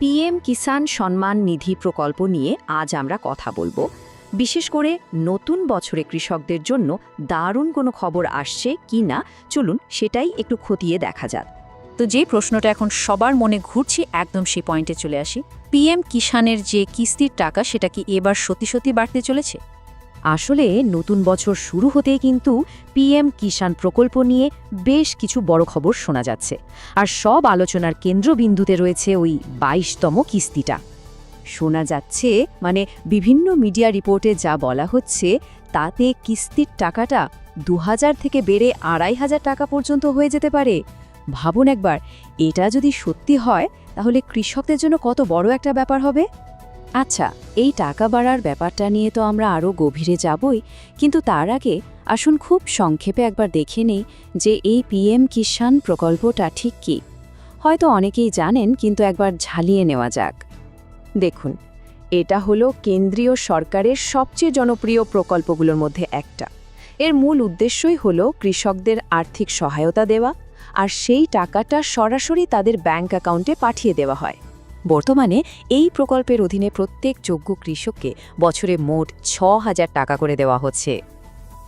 PM Kisan Samman Nidhi প্রকল্প নিয়ে আজ আমরা কথা বলব। বিশেষ করে নতুন বছরে কৃষকদের জন্য দারুণ কোনো খবর আসছে কি না, চলুন সেটাই একটু খতিয়ে দেখা যাক। তো যে প্রশ্নটা এখন সবার মনে ঘুরছি, একদম সেই পয়েন্টে চলে আসি। পিএম কিষাণের যে কিস্তির টাকা, সেটা কি এবার সত্যি সত্যি বাড়তে চলেছে? আসলে নতুন বছর শুরু হতেই কিন্তু পিএম কিষাণ প্রকল্প নিয়ে বেশ কিছু বড় খবর শোনা যাচ্ছে। আর সব আলোচনার কেন্দ্রবিন্দুতে রয়েছে ওই বাইশতম কিস্তিটা। শোনা যাচ্ছে মানে বিভিন্ন মিডিয়া রিপোর্টে যা বলা হচ্ছে, তাতে কিস্তির টাকাটা দু হাজার থেকে বেড়ে আড়াই হাজার টাকা পর্যন্ত হয়ে যেতে পারে। ভাবুন একবার, এটা যদি সত্যি হয়, তাহলে কৃষকদের জন্য কত বড় একটা ব্যাপার হবে? আচ্ছা এই টাকা বাড়ার ব্যাপারটা নিয়ে তো আমরা আরও গভীরে যাবই, কিন্তু তার আগে আসুন খুব সংক্ষেপে একবার দেখে নেই যে এই পিএম কিষাণ প্রকল্পটা ঠিক কী। হয়তো অনেকেই জানেন, কিন্তু একবার ঝালিয়ে নেওয়া যাক। দেখুন, এটা হলো কেন্দ্রীয় সরকারের সবচেয়ে জনপ্রিয় প্রকল্পগুলোর মধ্যে একটা। এর মূল উদ্দেশ্যই হলো কৃষকদের আর্থিক সহায়তা দেওয়া, আর সেই টাকাটা সরাসরি তাদের ব্যাংক অ্যাকাউন্টে পাঠিয়ে দেওয়া হয়। বর্তমানে এই প্রকল্পের অধীনে প্রত্যেক যোগ্য কৃষককে বছরে মোট ছ হাজার টাকা করে দেওয়া হচ্ছে।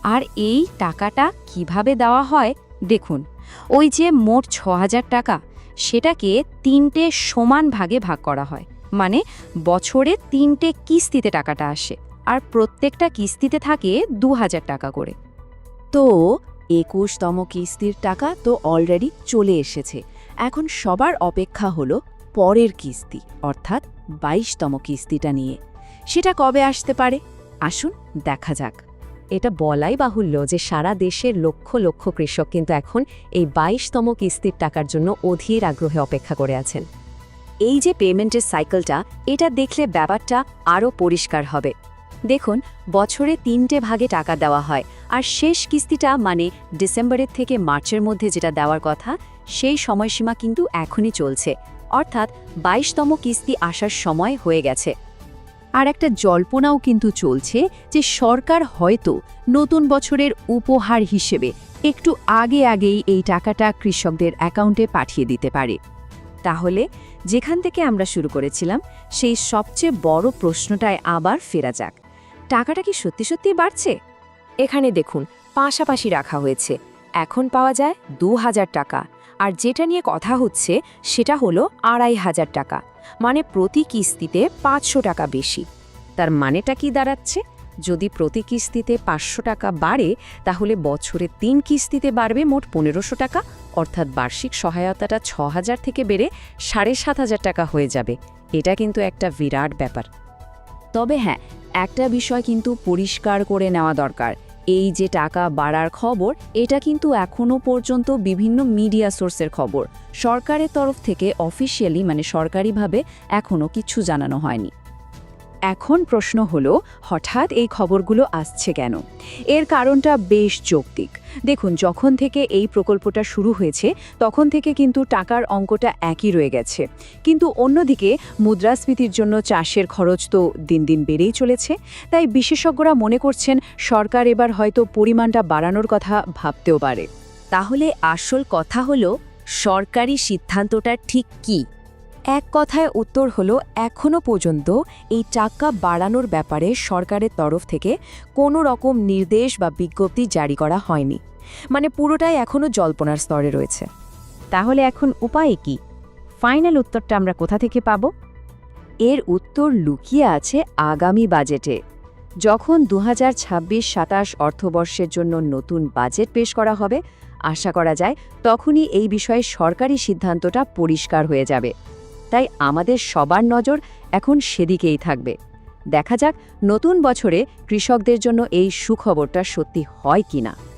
আর এই টাকাটা কীভাবে দেওয়া হয়, দেখুন। ওই যে মোট ছ হাজার টাকা, সেটাকে তিনটে সমান ভাগে ভাগ করা হয়। মানে বছরে তিনটে কিস্তিতে টাকাটা আসে, আর প্রত্যেকটা কিস্তিতে থাকে দু হাজার টাকা করে। তো একুশতম কিস্তির টাকা তো অলরেডি চলে এসেছে। এখন সবার অপেক্ষা হলো পরের কিস্তি, অর্থাৎ বাইশতম কিস্তিটা নিয়ে। সেটা কবে আসতে পারে? আসুন দেখা যাক। এটা বলাই বাহুল্য যে সারা দেশের লক্ষ লক্ষ কৃষক কিন্তু এখন এই বাইশতম কিস্তির টাকার জন্য অধীর আগ্রহে অপেক্ষা করে আছেন। এই যে পেমেন্টের সাইকেলটা, এটা দেখলে ব্যাপারটা আরও পরিষ্কার হবে। দেখুন, বছরে তিনটে ভাগে টাকা দেওয়া হয়, আর শেষ কিস্তিটা মানে ডিসেম্বরের থেকে মার্চের মধ্যে যেটা দেওয়ার কথা, সেই সময়সীমা কিন্তু এখনই চলছে। অর্থাৎ বাইশতম কিস্তি আসার সময় হয়ে গেছে। আর একটা জল্পনাও কিন্তু চলছে যে সরকার হয়তো নতুন বছরের উপহার হিসেবে একটু আগে আগেই এই টাকাটা কৃষকদের অ্যাকাউন্টে পাঠিয়ে দিতে পারে। তাহলে যেখান থেকে আমরা শুরু করেছিলাম, সেই সবচেয়ে বড় প্রশ্নটায় আবার ফেরা যাক। টাকাটা কি সত্যি সত্যি বাড়ছে? এখানে দেখুন, পাশাপাশি রাখা হয়েছে। এখন পাওয়া যায় দু হাজার টাকা। আর যেটা নিয়ে কথা হচ্ছে সেটা হলো আড়াই হাজার টাকা মানে প্রতি কিস্তিতে পাঁচশো টাকা বেশি। তার মানেটা কি দাঁড়াচ্ছে? যদি প্রতি কিস্তিতে পাঁচশো টাকা বাড়ে, তাহলে বছরে তিন কিস্তিতে বাড়বে মোট পনেরোশো টাকা, অর্থাৎ বার্ষিক সহায়তাটা ছ হাজার থেকে বেড়ে সাড়ে সাত হাজার টাকা হয়ে যাবে। এটা কিন্তু একটা বিরাট ব্যাপার। তবে হ্যাঁ একটা বিষয় কিন্তু পরিষ্কার করে নেওয়া দরকার। এই যে টাকা বাড়ার খবর, এটা কিন্তু এখনও পর্যন্ত বিভিন্ন মিডিয়া সোর্সের খবর। সরকারের তরফ থেকে অফিসিয়ালি মানে সরকারিভাবে এখনও কিছু জানানো হয়নি। এখন প্রশ্ন হলো, হঠাৎ এই খবরগুলো আসছে কেন? এর কারণটা বেশ যৌক্তিক। দেখুন, যখন থেকে এই প্রকল্পটা শুরু হয়েছে, তখন থেকে কিন্তু টাকার অঙ্কটা একই রয়ে গেছে। কিন্তু অন্যদিকে, মুদ্রাস্ফীতির জন্য চাষের খরচ তো দিন দিন বেড়েই চলেছে। তাই বিশেষজ্ঞরা মনে করছেন, সরকার এবার হয়তো পরিমাণটা বাড়ানোর কথা ভাবতেও পারে। তাহলে আসল কথা হলো, সরকারি সিদ্ধান্তটা ঠিক কী? এক কথায় উত্তর হলো এখনও পর্যন্ত এই টাকা বাড়ানোর ব্যাপারে সরকারের তরফ থেকে কোনো রকম নির্দেশ বা বিজ্ঞপ্তি জারি করা হয়নি। মানে পুরোটাই এখনও জল্পনার স্তরে রয়েছে। তাহলে এখন উপায় কি? ফাইনাল উত্তরটা আমরা কোথা থেকে পাব? এর উত্তর লুকিয়ে আছে আগামী বাজেটে। যখন দু হাজার ছাব্বিশ সাতাশ অর্থবর্ষের জন্য নতুন বাজেট পেশ করা হবে, আশা করা যায় তখনই এই বিষয়ে সরকারি সিদ্ধান্তটা পরিষ্কার হয়ে যাবে। তাই আমাদের সবার নজর এখন সেদিকেই থাকবে। দেখা যাক নতুন বছরে কৃষকদের জন্য এই সুখবরটা সত্যি হয় কিনা।